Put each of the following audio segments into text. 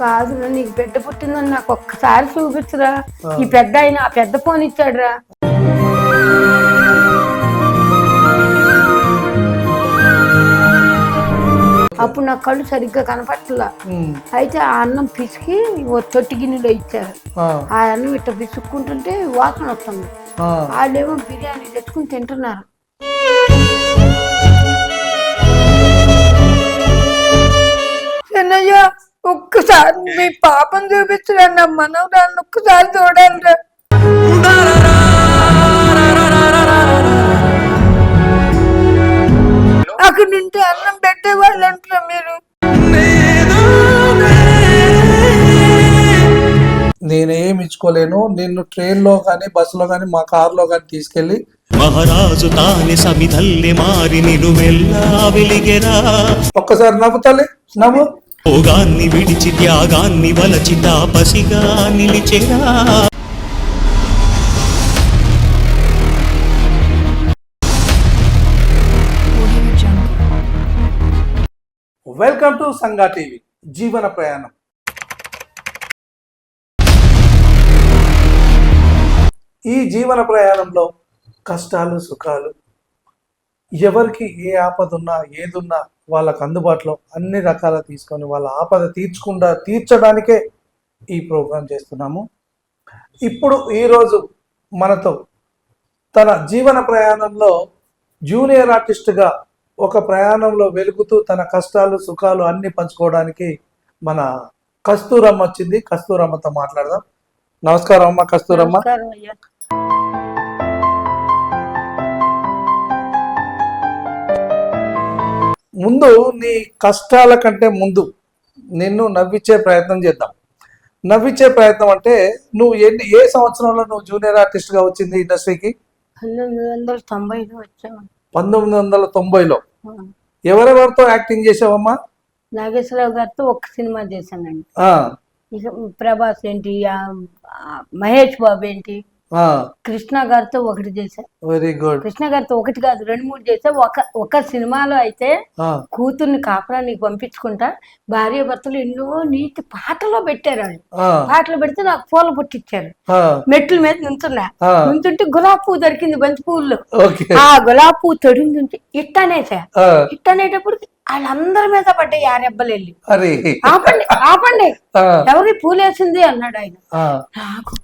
కాదు నీకు బిడ్డ పుట్టిందని నాకు ఒక్కసారి చూపించురా. ఈ పెద్ద ఆయన ఆ పెద్ద ఫోన్ ఇచ్చాడురా. అప్పుడు నా కళ్ళు సరిగ్గా కనపట్లా ఉమ్, అయితే ఆ అన్నం పిసికి ఓ తొట్టి గిన్నెలో ఇచ్చారు. ఆ, అన్నం ఇట్లా పిసుక్కుంటుంటే వాసన వస్తుంది. వాళ్ళేమో బిర్యానీ తెచ్చుకుని తింటున్నారు. చిన్నయ్య! ఒక్కసారి మీ పాపం చూపించరా నా మనవరాలను ఒక్కసారి చూడాలిరా. అక్కడ నుండి అన్నం పెట్టేవాళ్ళు అంటారా మీరు. నేనేం ఇచ్చుకోలేను నిన్ను ట్రైన్లో కానీ బస్సులో కానీ మా కారులో కానీ తీసుకెళ్ళి మహారాజు తాని సమిధల్లి మారి నిలువెల్లా వెలిగెరా. ఒక్కసారి నవ్వుతాలి నవ్వు. భోగాన్ని విడిచి త్యాగాన్ని వలచి తాపసిగా నిలిచెరా. వెల్కమ్ టు సంగా టీవీ జీవన ప్రయాణం ఈ జీవన ప్రయాణంలో కష్టాలు సుఖాలు ఎవరికి ఏ ఆపదున్నా ఏదున్నా వాళ్ళకు అందుబాటులో అన్ని రకాల తీసుకొని వాళ్ళ ఆపద తీర్చకుండా తీర్చడానికే ఈ ప్రోగ్రాం చేస్తున్నాము. ఇప్పుడు ఈరోజు మనతో తన జీవన ప్రయాణంలో జూనియర్ ఆర్టిస్ట్గా ఒక ప్రయాణంలో వెలుగుతూ తన కష్టాలు సుఖాలు అన్ని పంచుకోవడానికి మన కస్తూరమ్మ వచ్చింది. కస్తూరమ్మతో మాట్లాడదాం. నమస్కారం అమ్మ కస్తూరమ్మ. ముందు నీ కష్టాల కంటే ముందు నిన్ను నవ్వించే ప్రయత్నం చేద్దాం. నవ్వించే ప్రయత్నం అంటే నువ్వు ఎన్ని ఏ సంవత్సరంలో నువ్వు జూనియర్ ఆర్టిస్ట్గా వచ్చింది ఇండస్ట్రీకి? పంతొమ్మిది వందల తొంభైలో వచ్చాము పంతొమ్మిది వందల తొంభైలో. ఎవరెవరితో యాక్టింగ్ చేసావమ్మా? నాగేశ్వరరావు గారితో ఒక సినిమా చేశానండి. ఇక ప్రభాస్ ఏంటి మహేష్ బాబు ఏంటి కృష్ణ గారితో ఒకటి చేశా. Very good. కృష్ణ గారితో ఒకటి కాదు రెండు మూడు చేసా ఒక ఒక సినిమాలో అయితే కూతుర్ని కాపురానికి పంపించుకుంటా భార్య భర్తలు ఎన్నో నీటి పాటలో పెట్టారు వాళ్ళు ఆ, పాటలు పెడితే నాకు పూల పుట్టిచ్చారు. ఆ, మెట్ల మీద నించున్నా. ఆ. నించుంటే గులాబీ పువ్వు దొరికింది బంతి పువ్వుల్లో. ఓకే. ఆ గులాబీ పువ్వు తొడింది ఇట్టనేసా ఇట్టనేటప్పుడు వాళ్ళందరి మీద పడ్డాయి ఆ రెబ్బలు వెళ్ళి. ఆపండి ఆపండి. ఎవరి పూలేసింది అన్నాడు ఆయన. నాకు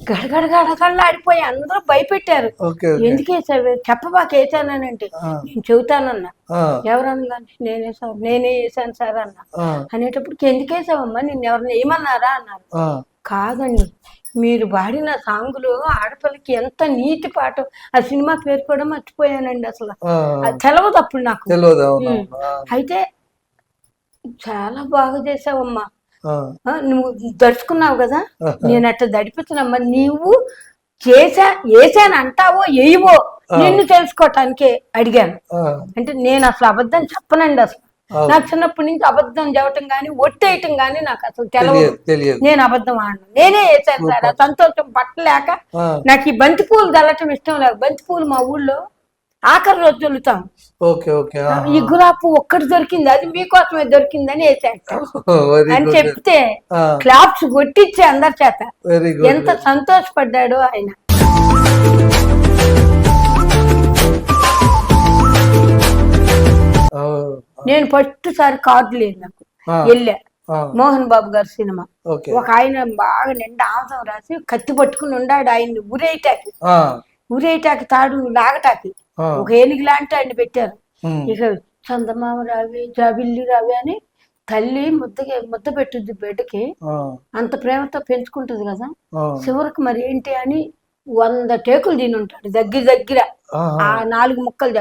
గడగడ గడగడలా ఆడిపోయి అందరూ భయపెట్టారు ఓకే ఎందుకు వేసావు చెప్పబాక వేసానంటే నేను చెబుతానన్నా ఎవరన్నా కానీ నేనే సార్ నేనే వేసాను సార్ అన్న అనేటప్పటికి ఎందుకు వేసావమ్మా నిన్ను ఎవరిని ఏమన్నారా అన్నారు కాదండి మీరు పాడిన సాంగులు ఆడపిల్లకి ఎంత నీటి పాట ఆ సినిమా పేరు కూడా మర్చిపోయానండి అసలు తెలవదు అప్పుడు నాకు అయితే చాలా బాగా చేసావమ్మా నువ్వు దడుచుకున్నావు కదా. నేను అట్లా దడిపించినమ్మా నీవు చేసా వేసాను అంటావో వేయవో నిన్ను తెలుసుకోవటానికే అడిగాను. అంటే నేను అసలు అబద్ధం చెప్పనండి అసలు. నాకు చిన్నప్పటి నుంచి అబద్ధం చెప్పటం కానీ ఒట్టేయటం కానీ నాకు అసలు తెలియదు నేను అబద్ధం ఆడను. నేనే వేసాను సార్. సంతోషం పట్టలేక నాకు ఈ బంతి పూలు చల్లటం ఇష్టం లేదు. బంతి పూలు మా ఊళ్ళో ఆఖరి రోజు చల్లుతాం ఓకే ఓకే ఆ, ఈ గులాబీ పువ్వు ఒక్కటి దొరికింది అది మీకోసమే దొరికిందని వెరీ అని చెప్తే క్లాప్స్ కొట్టించే అందరి చేత. ఎంత సంతోషపడ్డాడో ఆయన. నేను ఫస్ట్ సారి కార్డు లేదు నాకు. వెళ్ళా. మోహన్ బాబు గారి సినిమా. ఒక ఆయన బాగా నిండా ఆంసం రాసి కత్తి పట్టుకుని ఉన్నాడు ఆయన్ని. ఉరేయటాకి. ఆ, ఉరేయటాకి తాడు లాగటాకి. ఒక ఏనుగు లాంటి ఆయన పెట్టారు. ఇక చందమామ రావి జాబిల్లి రావి అని తల్లి ముద్దకి ముద్ద పెట్టుద్ది బిడ్డకి అంత ప్రేమతో పెంచుకుంటది కదా. చివరికి మరి ఏంటి అని వంద టేకులు తిని ఉంటాడు దగ్గర దగ్గర. ఆ, నాలుగు ముక్కలు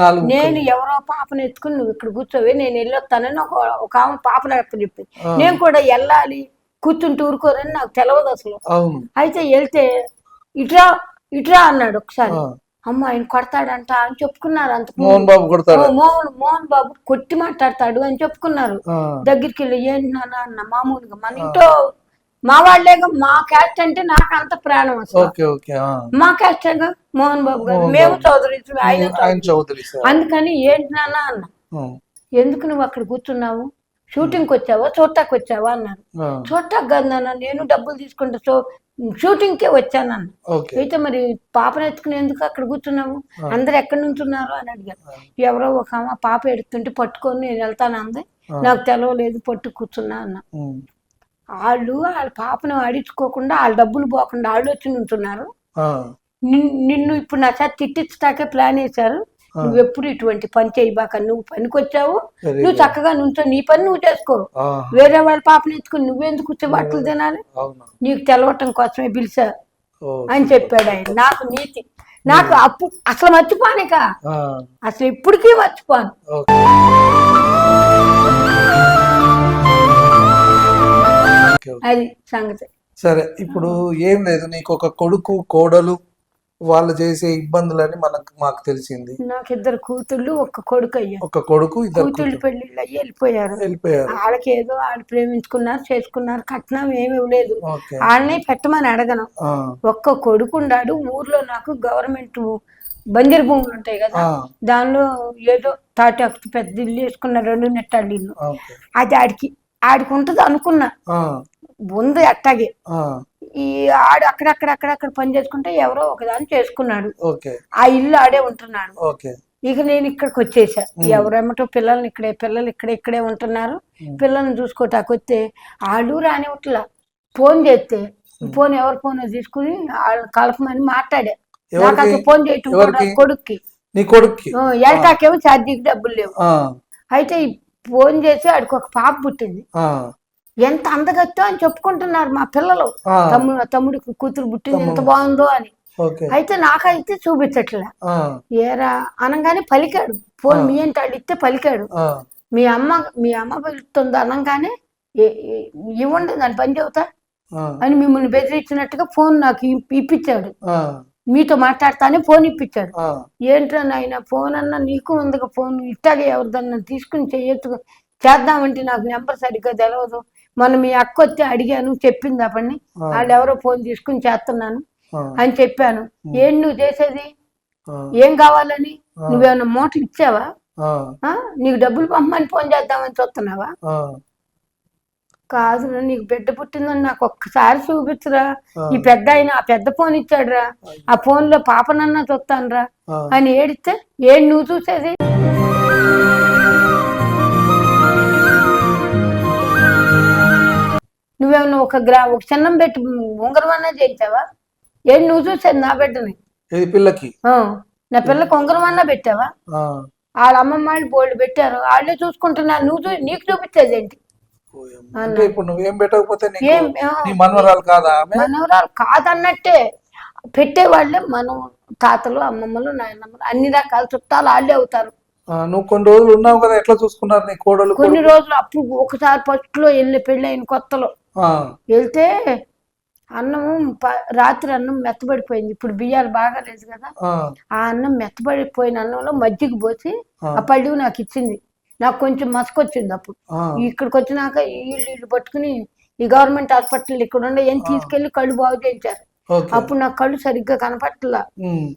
నాలుగు నేను ఎవరో పాపను ఎత్తుకుని నువ్వు ఇక్కడ కూర్చోవే నేను వెళ్ళొస్తానని ఒక ఒక ఆమె పాపను చెప్పింది. ఆ. నేను కూడా వెళ్ళాలి కూర్చుంటూ ఊరుకోరని నాకు తెలియదు అసలు. అయితే వెళ్తే ఇట్రా ఇట్రా అన్నాడు ఒకసారి. అమ్మ ఆయన కొడతాడంట అని చెప్పుకున్నారు అంత మోహన్ బాబు కొడతాడు. మోహన్ మోహన్ బాబు కొట్టి మాట్లాడతాడు అని చెప్పుకున్నారు. దగ్గరికి వెళ్ళి ఏంటి నాన్న? అన్న మామూలుగా మన ఇంట్లో మా వాళ్ళేగా మా క్యాస్ట్ అంటే నాకు అంత ప్రాణం అసలు. మా క్యాస్ట్ మోహన్ బాబు గారు. మేము. చౌదరి ఆయన చౌదరి. అందుకని ఏంటి నాన్న? అన్న. ఎందుకు నువ్వు అక్కడ కూర్చున్నావు? షూటింగ్కి వచ్చావా? చూడటానికి వచ్చావా? అన్నారు. ఆ, చూడటానికి కాదు నాన్న నేను డబ్బులు తీసుకుంటా సో షూటింగ్కే వచ్చానన్న అయితే మరి పాపను ఎత్తుకుని ఎందుకు అక్కడ కూర్చున్నావు? అందరు ఎక్కడి నుంచి ఉన్నారు అని అడిగారు ఎవరో ఒక ఆమె పాప ఎడుతుంటే పట్టుకొని నేను వెళ్తాను అంది. నాకు తెలవలేదు పట్టు కూర్చున్నా అన్న. వాళ్ళు వాళ్ళ పాపను అడించుకోకుండా వాళ్ళ డబ్బులు పోకుండా వాళ్ళు వచ్చి నిన్- నిన్ను ఇప్పుడు నా చేత తిట్టించడాకే ప్లాన్ వేశారు. నువ్వు ఎప్పుడు ఇటువంటి పని చేయబాక నువ్వు పనికొచ్చావు? నువ్వు చక్కగా నుంచో నీ పని నువ్వు చేసుకో. వేరే వాళ్ళ పాపని ఎత్తుకుని నువ్వెందుకు కూర్చో బట్టలు తినాలి? నీకు తెలవటం కోసమే పిలిచా అని చెప్పాడు ఆయన. నాకు నీతి. నాకు అప్పు అసలు మర్చిపోనిక. అసలు ఇప్పటికీ మర్చిపోను. అది సంగతి. సరే ఇప్పుడు ఏం లేదు. నీకు ఒక కొడుకు కోడలు వాళ్ళు చేసే ఇబ్బందులని మనకు మాకు తెలిసింది. నాకు ఇద్దరు కూతుళ్ళు ఒక్క కొడుకు అయ్యారు ఒక కొడుకు ఇద్దరు కూతుళ్ళు కూతురు పెళ్ళిళ్ళు అయ్యి వెళ్ళిపోయారు. వెళ్ళిపోయారు. వాళ్ళకి ఏదో వాళ్ళు ప్రేమించుకున్నారు చేసుకున్నారు కట్నం ఏమి ఇవ్వలేదు. వాళ్ళని పెట్టమని అడగను. ఒక్క కొడుకున్నాడు ఊర్లో నాకు గవర్నమెంట్ బంజరు భూములు ఉంటాయి కదా దానిలో ఏదో తాటాకు పెద్ద ఇల్లు వేసుకున్న రెండు నెట్టాళ్ళు ఇల్లు. అది ఆడికి ఆడికి ఉంటుంది అనుకున్నా. ఉంది అట్టాగే. ఈ ఆడు అక్కడక్కడ అక్కడక్కడ పని చేసుకుంటే ఎవరో ఒకదాన్ని చేసుకున్నాడు. ఆ ఇల్లు ఆడే ఉంటున్నాడు. ఇక నేను ఇక్కడికి వచ్చేసా. ఎవరేమటో పిల్లల్ని ఇక్కడే పిల్లలు ఇక్కడే ఇక్కడే ఉంటున్నారు. పిల్లల్ని చూసుకోటానికి వస్తే వాళ్ళు రానివ్వట్లా. ఫోన్ చేస్తే ఫోన్ ఎవరి ఫోన్ తీసుకుని వాళ్ళు కలపమని మాట్లాడా. నాకు? అసలు ఫోన్ చేయటం? కొడుక్కి. ఏటాకేమో ఛార్జీకి డబ్బులు లేవు. అయితే ఫోన్ చేసి ఆడికి ఒక పాప పుట్టింది. ఎంత అందగత్తో అని చెప్పుకుంటున్నారు మా పిల్లలు. తమ్ముడు తమ్ముడికి కూతురు పుట్టింది ఎంత బాగుందో అని. అయితే నాకైతే చూపించట్లే. ఏరా అనగానే పలికాడు. ఫోన్ మీ అంటే ఇస్తే పలికాడు. మీ అమ్మ మీ అమ్మ పిలుస్తుంది అనగానే "ఏ- ఏ- ఇవ్వండి దాని పని చెబుతా. అని మిమ్మల్ని బెదిరించినట్టుగా ఫోన్ నాకు ఇప్- ఇప్పించాడు. మీతో మాట్లాడతానే ఫోన్ ఇప్పించాడు. ఏంట్రా నాయన ఫోన్ అన్నా నీకు ఉందిగా ఫోన్ ఇట్టాగే ఎవరిదన్నా తీసుకుని చెయ్యొచ్చు చేద్దామంటే నాకు నెంబర్ సరిగ్గా తెలియదు మొన్న మీ అక్క వచ్చి అడిగాను చెప్పింది అప్పటిని. వాళ్ళు ఎవరో ఫోన్ తీసుకుని చేస్తున్నాను అని చెప్పాను. ఏం నువ్వు చేసేది? ఏం కావాలని? నువ్వేమన్నా మూటలు ఇచ్చావా? నీకు డబ్బులు పంపమని ఫోన్ చేద్దామని చూస్తున్నావా? కాదు నీకు బిడ్డ పుట్టిందని నాకు ఒక్కసారి చూపించురా. ఈ పెద్ద ఆయన ఆ పెద్ద ఫోన్ ఇచ్చాడురా. ఆ ఫోన్లో పాపనన్నా చూస్తానురా. అని ఏడిస్తే ఏం నువ్వు చూసేది? నువ్వేమన్నా ఒక గ్రా ఒక చిన్నం పెట్టి ఉంగరం అన్నా చేయించావా? ఏం నువ్వు చూసేది నా బిడ్డని. ఇది పిల్లకి? నా పిల్లకి ఉంగరం అన్నా పెట్టావా? వాళ్ళ అమ్మమ్మ వాళ్ళు బోల్డ్ పెట్టారు. వాళ్ళే చూసుకుంటున్నారు. నువ్వు నీకు చూపించేది ఏంటి? ఇప్పుడు నువ్వేం పెట్టకపోతే మనవరాలు కాదా ఆమె? మనవరాలు కాదన్నట్టే. పెట్టేవాళ్ళే మనం తాతలు అమ్మమ్మలు నాయనమ్మలు అన్ని రకాల చుట్టాలు వాళ్ళే అవుతారు. నువ్వు కొన్ని రోజులు ఉన్నావు కదా ఎట్లా చూసుకున్నారు నీ కోడలు కొన్ని రోజులు అప్పుడు ఒకసారి ఫస్ట్లో వెళ్ళి పెళ్ళి అయిన కొత్తలో. వెళ్తే అన్నము ప- రాత్రి అన్నం మెత్తబడిపోయింది. ఇప్పుడు బియ్యాలు బాగా లేదు కదా. ఆ, అన్నం మెత్తబడిపోయిన అన్నంలో మజ్జిగ పోసి ఆ. పళ్ళు నాకు ఇచ్చింది. నాకు కొంచెం మసకొచ్చింది అప్పుడు. ఇక్కడికి వచ్చినాక ఇల్లు ఇల్లు పట్టుకుని ఈ గవర్నమెంట్ హాస్పిటల్ ఇక్కడ ఉండే ఏం తీసుకెళ్ళి కళ్ళు బాగు చేయించారు. అప్పుడు నాకు కళ్ళు సరిగ్గా కనపట్టలా.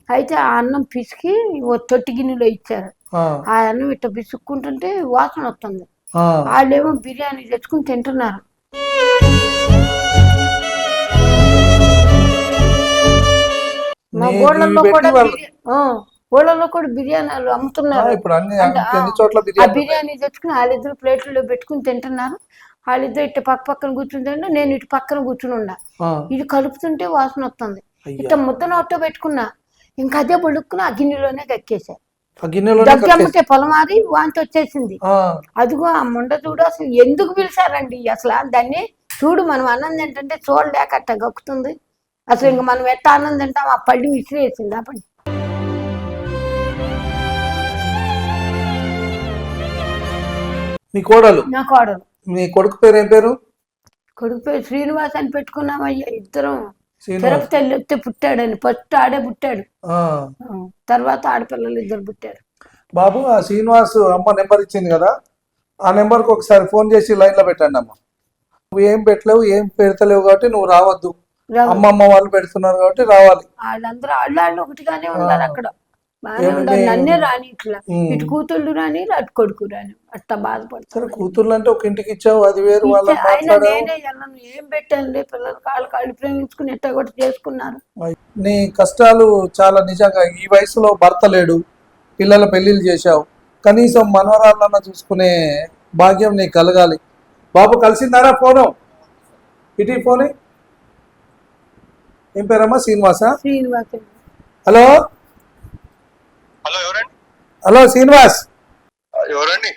అయితే ఆ అన్నం పిసికి ఓ తొట్టి గిన్నెలో ఇచ్చారు. ఆ, అన్నం ఇట్లా పిసుక్కుంటుంటే వాసన వస్తుంది. వాళ్ళేమో బిర్యానీ తెచ్చుకుని తింటున్నారు. మా కూడా కూడా బిర్యానీలు అమ్ముతున్నారు. ఇప్పుడు అన్ని చోట్ల బిర్యానీ తెచ్చుకుని వాళ్ళిద్దరు ప్లేట్లలో పెట్టుకుని తింటున్నారు. వాళ్ళిద్దరు ఇటు పక్క పక్కన కూర్చుంటే నేను ఇటు పక్కన కూర్చుని ఉండా. ఆ, ఇది కలుపుతుంటే వాసన వస్తుంది. అయ్యా. ఇట్లా ముద్ద నోట్లో పెట్టుకున్నా. ఇంకా అదే పడుక్కుని ఆ గిన్నెలోనే గిన్నెలోనే దగ్గమ్మటే పొలమారి వాంతి వచ్చేసింది. అదిగో ఆ ముండ చూడు అసలు ఎందుకు పిలిచారండి? అసలు దాన్ని చూడు మనం అన్నం తింటుంటే చూడలేక అట్ట గక్కుతుంది. అసలు ఇంక మనం ఎట్ట అన్నం తింటాం ఆ పళ్ళు విసిరేసింది ఆ పడి నీ కోడలు? నా కోడలు. నీ కొడుకు పేరు ఏం పేరు? కొడుకు పేరు శ్రీనివాస్ అని పెట్టుకున్నామయ్యా ఇద్దరం. శ్రీనివాస్. తిరుపతి వెళ్ళొస్తే పుట్టాడని ఫస్ట్ ఆడే పుట్టాడు. ఆ, ఆ, తర్వాత ఆడపిల్లలు ఇద్దరు పుట్టారు. బాబు ఆ శ్రీనివాస్ అమ్మ నెంబర్ ఇచ్చింది కదా ఆ నెంబర్కి ఒకసారి ఫోన్ చేసి లైన్లో పెట్టండి అమ్మ. నువ్వు ఏం పెట్టలేవు ఏం పెడతలేవు కాబట్టి నువ్వు రావద్దు. అమ్మమ్మ వాళ్ళు పెడుతున్నారు కాబట్టి రావాలి. వాళ్ళందరూ వాళ్ళు వాళ్ళు ఒకటిగానే ఉన్నారు అక్కడ. బాగానే నన్నే రాని ఇట్లా. ఇటు కూతుళ్ళు రాని అటు కొడుకు రాని. అట్లా బాధపడతాను సరే కూతుర్లు అంటే ఒక ఇంటికి ఇచ్చావు అది వేరు నేనే వెళ్ళను ఏం పెట్టాను రే పిల్లలు? కాళ్ళు కాళ్ళు ప్రేమించుకుని ఎట్ట కొట్టి చేసుకున్నారు? నీ కష్టాలు చాలా నిజంగా. ఈ వయసులో భర్త లేడు పిల్లల పెళ్ళిళ్ళు చేశావు. కనీసం మనవరాళ్ళన్న చూసుకునే భాగ్యం నీకు కలగాలి. బాబు కలిసిందారా ఫోను? ఇటీ ఫోన్? ఏం పేరమ్మా? శ్రీనివాసా? శ్రీనివాస. హలో? హలో ఎవరండి? హలో శ్రీనివాస్. ఎవరండి?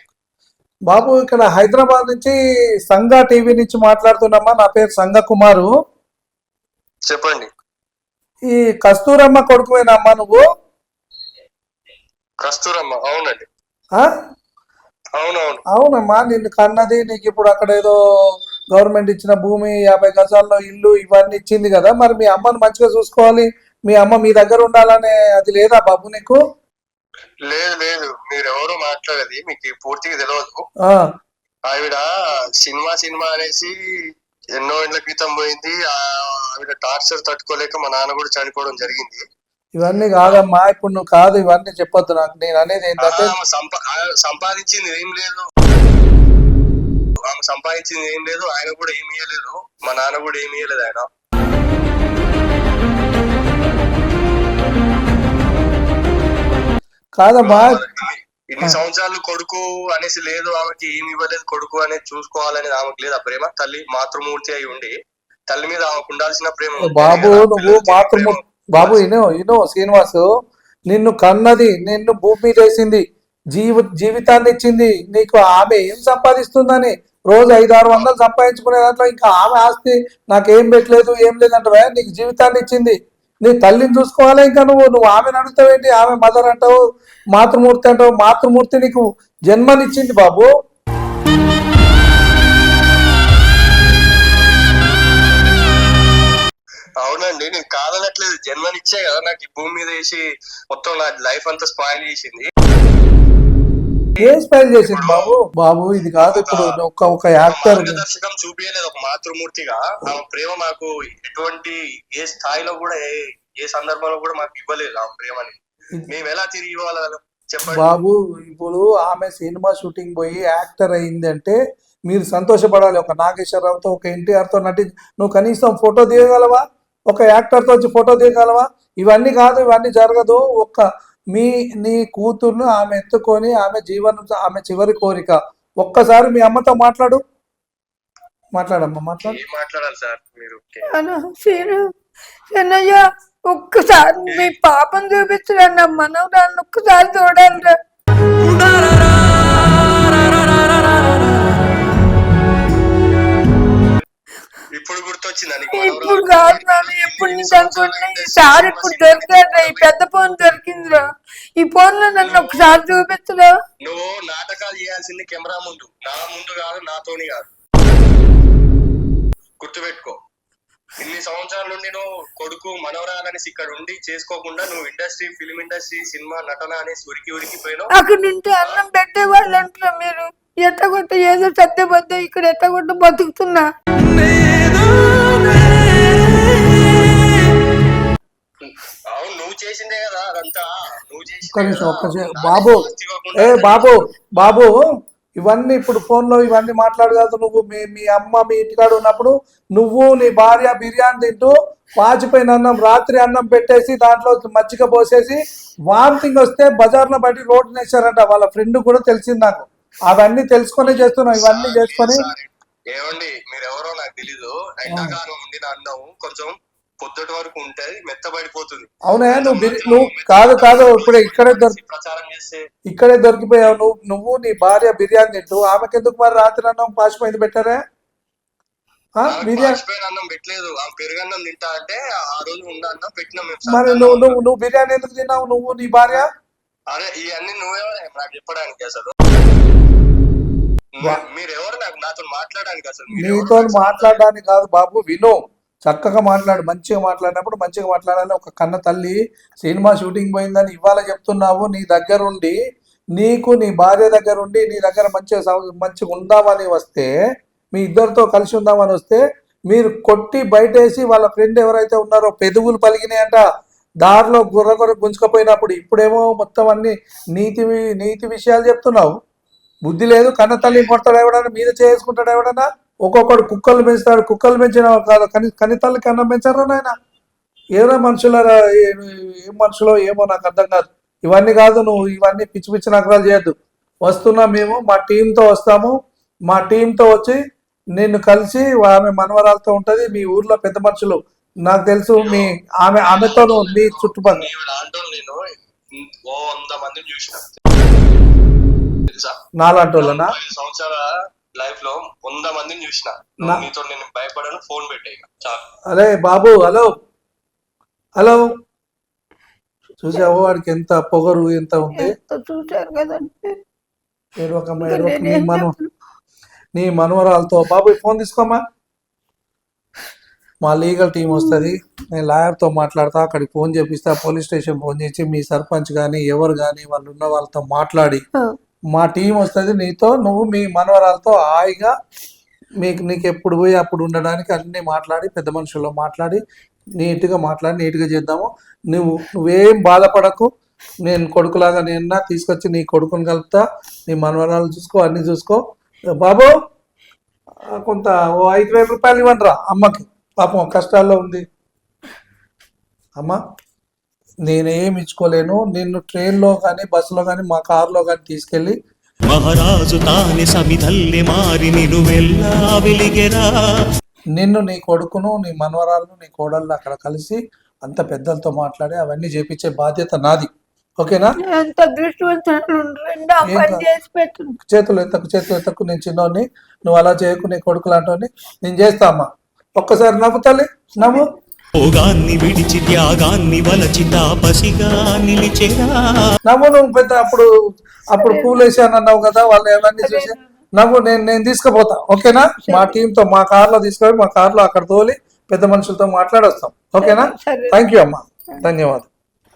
బాబు ఇక్కడ హైదరాబాద్ నుంచి సంగా టీవీ నుంచి మాట్లాడుతున్నామ్మా నా పేరు సంగ కుమారు. చెప్పండి. ఈ కస్తూరమ్మ కొడుకువేనమ్మా నువ్వు? కస్తూరమ్మ అవునండి? అవునవును. అవునమ్మా నిన్ను కన్నది నీకు ఇప్పుడు అక్కడ ఏదో గవర్నమెంట్ ఇచ్చిన భూమి యాభై గజాల్లో ఇల్లు ఇవన్నీ ఇచ్చింది కదా మరి మీ అమ్మని మంచిగా చూసుకోవాలి. మీ అమ్మ మీ దగ్గర ఉండాలనే అది లేదా బాబు నీకు? లేదు లేదు. మీరు ఎవరు మాట్లాడేది మీకు పూర్తిగా తెలియదు ఆవిడ సినిమా సినిమా అనేసి ఎన్నో ఏళ్ళ క్రితం పోయింది. ఆవిడ టార్చర్ తట్టుకోలేక మా నాన్న కూడా చనిపోవడం జరిగింది. ఇవన్నీ కాదమ్మా ఇప్పుడు నువ్వు కాదు ఇవన్నీ చెప్పొద్దు నాకు. నేను అనేది ఏంటంటే సంపాదించింది ఏం లేదు. సంపాదించింది ఏం లేదు ఆయన కూడా ఏమి ఇయ్యలేదు మా నాన్న కూడా ఏమి ఇయ్యలేదు ఆయన కాదమ్మా ఇన్ని సంవత్సరాలు కొడుకు అనేసి లేదు ఆమెకి ఏమి ఇవ్వలేదు కొడుకు అనేది చూసుకోవాలనేది ఆమెకు లేదు ఆ ప్రేమ తల్లి మాతృమూర్తి అయి ఉండి తల్లి మీద ఆమెకు ఉండాల్సిన ప్రేమ బాబు నువ్వు పిల్లలకి మాతృము ప్రేమ. బాబు ఇనో ఇనో శ్రీనివాసు నిన్ను కన్నది నిన్ను భూమి వేసింది జీవ జీవితాన్ని ఇచ్చింది నీకు ఆమె ఏం సంపాదిస్తుందని రోజు ఐదు ఆరు వందలు సంపాదించుకునే దాంట్లో ఇంకా ఆమె ఆస్తి నాకేం పెట్టలేదు ఏం లేదంటే నీకు జీవితాన్ని ఇచ్చింది. నీ తల్లిని చూసుకోవాలి ఇంకా నువ్వు? నువ్వు ఆమెను అడుగుతావేంటి ఆమె మదర్ అంటావు మాతృమూర్తి అంటావు. మాతృమూర్తి నీకు జన్మనిచ్చింది బాబు. అవునండి నేను కాదనట్లేదు. జన్మనిచ్చే కదా నాకు ఈ భూమి మీద వేసి మొత్తం నా లైఫ్ అంతా స్పాయిల్ చేసింది. ఏం స్పైల్ చేసింది బాబు? బాబు ఇది కాదు ఇప్పుడు ఒక ఒక యాక్టర్ మార్గదర్శకం చూపించలేదు ఒక మాతృమూర్తిగా. ఆమె ప్రేమ మాకు ఎటువంటి ఏ స్థాయిలో కూడా ఏ ఏ సందర్భంలో కూడా మాకు ఇవ్వలేదు ఆ ప్రేమని. మేము ఎలా తిరిగి ఇవ్వాలి బాబు ఇప్పుడు ఆమె సినిమా షూటింగ్ పోయి యాక్టర్ అయింది అంటే మీరు సంతోషపడాలి. ఒక నాగేశ్వరరావుతో ఒక ఎన్టీఆర్తో నటి నువ్వు కనీసం ఫోటో తీయగలవా ఒక యాక్టర్తో వచ్చి ఫోటో తీయగలవా ఇవన్నీ కాదు ఇవన్నీ జరగదు. ఒక్క మీ నీ కూతుర్ను ఆమె ఎత్తుకొని ఆమె జీవనం ఆమె చివరి కోరిక. ఒక్కసారి మీ అమ్మతో మాట్లాడు. మాట్లాడమ్మా మాట్లాడు. మాట్లాడాలి సార్ మీరు? అను సీను చిన్నయ్య ఒక్కసారి మీ పాపం చూపించరా నా మనవరాన్ని ఒక్కసారి చూడాలిరా ఇప్పుడు గుర్తొచ్చిందా నీకు? ఇప్పుడు కాదు నాన్న ఎప్పటి నుంచి అనుకుంటున్నా ఈసారి ఇప్పుడు దొరికారా ఈ పెద్ద ఫోన్ దొరికిందిరా. ఈ ఫోన్లో నన్ను ఒకసారి చూపించరా? నువ్వు నాటకాలు చేయాల్సింది కెమెరా ముందు. నా ముందు కాదు నాతోని కాదు. గుర్తుపెట్టుకో. ఇన్ని సంవత్సరాల నుండి నువ్వు కొడుకు మనవరాలనేసి ఇక్కడ ఉండి చేసుకోకుండా నువ్వు ఇండస్ట్రీ ఫిల్మ్ ఇండస్ట్రీ సినిమా నటన అనేసి ఉరికి ఉరికి పోయినావు. అక్కడ నుండి అన్నం పెట్టేవాళ్ళు అంటారా మీరు. ఎట్టగొట్ట ఏదో సత్యబద్ద ఇక్కడ ఎట్టగొట్ట బతుకుతున్నా. చేసిందే కదా అదంతా. నువ్వు ఒక్క నిమిషం ఒక్క. బాబు ఏ బాబు బాబు ఇవన్నీ ఇప్పుడు ఫోన్లో ఇవన్నీ మాట్లాడగలదు నువ్వు. మీ మీ అమ్మ మీ ఇంటికాడ ఉన్నప్పుడు నువ్వు నీ భార్య బిర్యానీ తింటూ వాచిపోయిన అన్నం రాత్రి అన్నం పెట్టేసి దాంట్లో మజ్జిగ పోసేసి వామిటింగ్ వస్తే బజార్లో బయట రోడ్డు వేసారంట వాళ్ళ ఫ్రెండ్ కూడా తెలిసింది నాకు. అవన్నీ తెలుసుకొని చేస్తున్నావు ఇవన్నీ చేసుకొని. ఏమండి మీరు ఎవరో నాకు తెలీదు. ఎండాకాలం ఉండిన అన్నం కొంచెం పొద్దుటి వరకు ఉంటే మెత్తబడిపోతుంది. అవునే? నువ్వు నువ్వు కాదు కాదు ఇప్పుడు ఇక్కడే దొరికి ప్రచారం చేస్తే ఇక్కడే దొరికిపోయావు. నువ్వు నువ్వు నీ భార్య బిర్యానీ తింటూ ఆమెకి ఎందుకు మరి రాత్రి అన్నం పాసిపోయింది పెట్టారా? బిర్యానీ అన్నం పెట్టలేదు. ఆ పెరుగన్నం తింటా అంటే ఆ రోజు ఉన్న అన్నం పెట్టినాం మరి నువ్వు నువ్వు నువ్వు బిర్యానీ ఎందుకు తిన్నావు? నువ్వు నీ భార్య? అరే ఇవన్నీ నువ్వెవరు నాకు చెప్పడానికి అసలు. మీరెవరు నాకు నాతో మాట్లాడడానికి అసలు? నాకు మాట్లాడడానికి కాదు బాబు విను. చక్కగా మాట్లాడు మంచిగా మాట్లాడినప్పుడు మంచిగా మాట్లాడాలి ఒక కన్న తల్లి సినిమా షూటింగ్ పోయిందని ఇవాళ చెప్తున్నావు నీ దగ్గరుండి నీకు నీ భార్య దగ్గర ఉండి నీ దగ్గర మంచిగా మంచిగా ఉందామని వస్తే మీ ఇద్దరితో కలిసి ఉందామని వస్తే మీరు కొట్టి బయటేసి వాళ్ళ ఫ్రెండ్ ఎవరైతే ఉన్నారో పెదుగులు పలిగినాయంట దారిలో గుర్ర గుర్ర గుంజుకపోయినప్పుడు ఇప్పుడేమో మొత్తం అన్ని నీతి వి- నీతి విషయాలు చెప్తున్నావు. బుద్ధి లేదు కన్న తల్లి కొడతాడు ఎవడన్నా మీద చేసుకుంటాడు ఎవడన్నా? ఒక్కొక్కడు కుక్కలు పెంచుతాడు కుక్కలు పెంచిన కాదు కని కని తల్లి కన్నం పెంచారా నాయన? ఏదో మనుషులరా ఏ- మనుషులో ఏమో నాకు అర్థం కాదు. ఇవన్నీ కాదు నువ్వు ఇవన్నీ పిచ్చి పిచ్చి నగరాలు చేయొద్దు. వస్తున్నా మేము మా టీంతో వస్తాము. మా టీంతో వచ్చి నిన్ను కలిసి ఆమె మనవరాలతో ఉంటది మీ ఊర్లో పెద్ద మనుషులు. నాకు తెలుసు మీ ఆమె ఆమెతో నువ్వు నీ చుట్టుపక్కల. నీవు లాంటి నేను ఓ వంద మందిని చూసిన. తెలుసా? నాలాంటి వాళ్ళనా ఐదు సంవత్సరాల లైఫ్లో వంద మందిని చూసిన. నీతో నేను భయపడను ఫోన్ పెట్టే అరే బాబు హలో. హలో. చూసావు వాడికి ఎంత పొగరు ఎంత ఉంది? కదండి. ఏడవకమ్మ ఏడవక నీ మను మనవరాలతో. బాబు ఫోన్ తీసుకోమ్మా. మా లీగల్ టీం వస్తుంది. నేను లాయర్తో మాట్లాడతా అక్కడికి ఫోన్ చేపిస్తా పోలీస్ స్టేషన్ ఫోన్ చేసి మీ సర్పంచ్ కానీ ఎవరు కానీ వాళ్ళు ఉన్న వాళ్ళతో మాట్లాడి. మా టీం వస్తుంది నీతో నువ్వు మీ మనవరాలతో హాయిగా మీకు నీకు ఎప్పుడు పోయి అప్పుడు ఉండడానికి అన్ని మాట్లాడి పెద్ద మనుషుల్లో మాట్లాడి నీట్గా మాట్లాడి నీట్గా చేద్దాము. నువ్వు నువ్వేం బాధపడకు. నేను కొడుకులాగా నిన్న తీసుకొచ్చి నీ కొడుకుని కలుపుతా నీ మనవరాలు చూసుకో అన్ని చూసుకో. బాబు కొంత ఓ ఐదు వేల రూపాయలు ఇవ్వండి రా అమ్మకి. పాపం కష్టాల్లో ఉంది. అమ్మ. నేనేం ఇచ్చుకోలేను. నిన్ను ట్రైన్లో కానీ బస్సులో కానీ మా కారులో కానీ తీసుకెళ్ళి మహారాజు తాని సమిధల్లె మారి నిలువెల్లా వెలిగెరా. నిన్ను నీ కొడుకును నీ మనవరాలను నీ కోడళ్ళు అక్కడ కలిసి అంత పెద్దలతో మాట్లాడి అవన్నీ చేపించే బాధ్యత నాది. ఓకేనా? ఎంత చేతులు ఎత్తకు చేతులు ఎత్తకు నేను చిన్నోని నువ్వు అలా చేయకు నీ కొడుకు లాంటి నేను చేస్తా అమ్మా. ఒక్కసారి నవ్వు తల్లి నవ్వు. భోగాన్ని విడిచి త్యాగాన్ని వలచి తాపసిగా నిలిచెరా. నవ్వు నువ్వు పెద్ద అప్పుడు అప్పుడు పూలు వేసాను అన్నావు కదా వాళ్ళు ఎవరిని చూసి. నవ్వు నేను నేను తీసుకుపోతా ఓకేనా? మా టీంతో మా కార్లో తీసుకొని మా కార్లో అక్కడ తోలి పెద్ద మనుషులతో మాట్లాడొస్తాం. ఓకేనా? థ్యాంక్ యూ అమ్మా. ధన్యవాదాలు.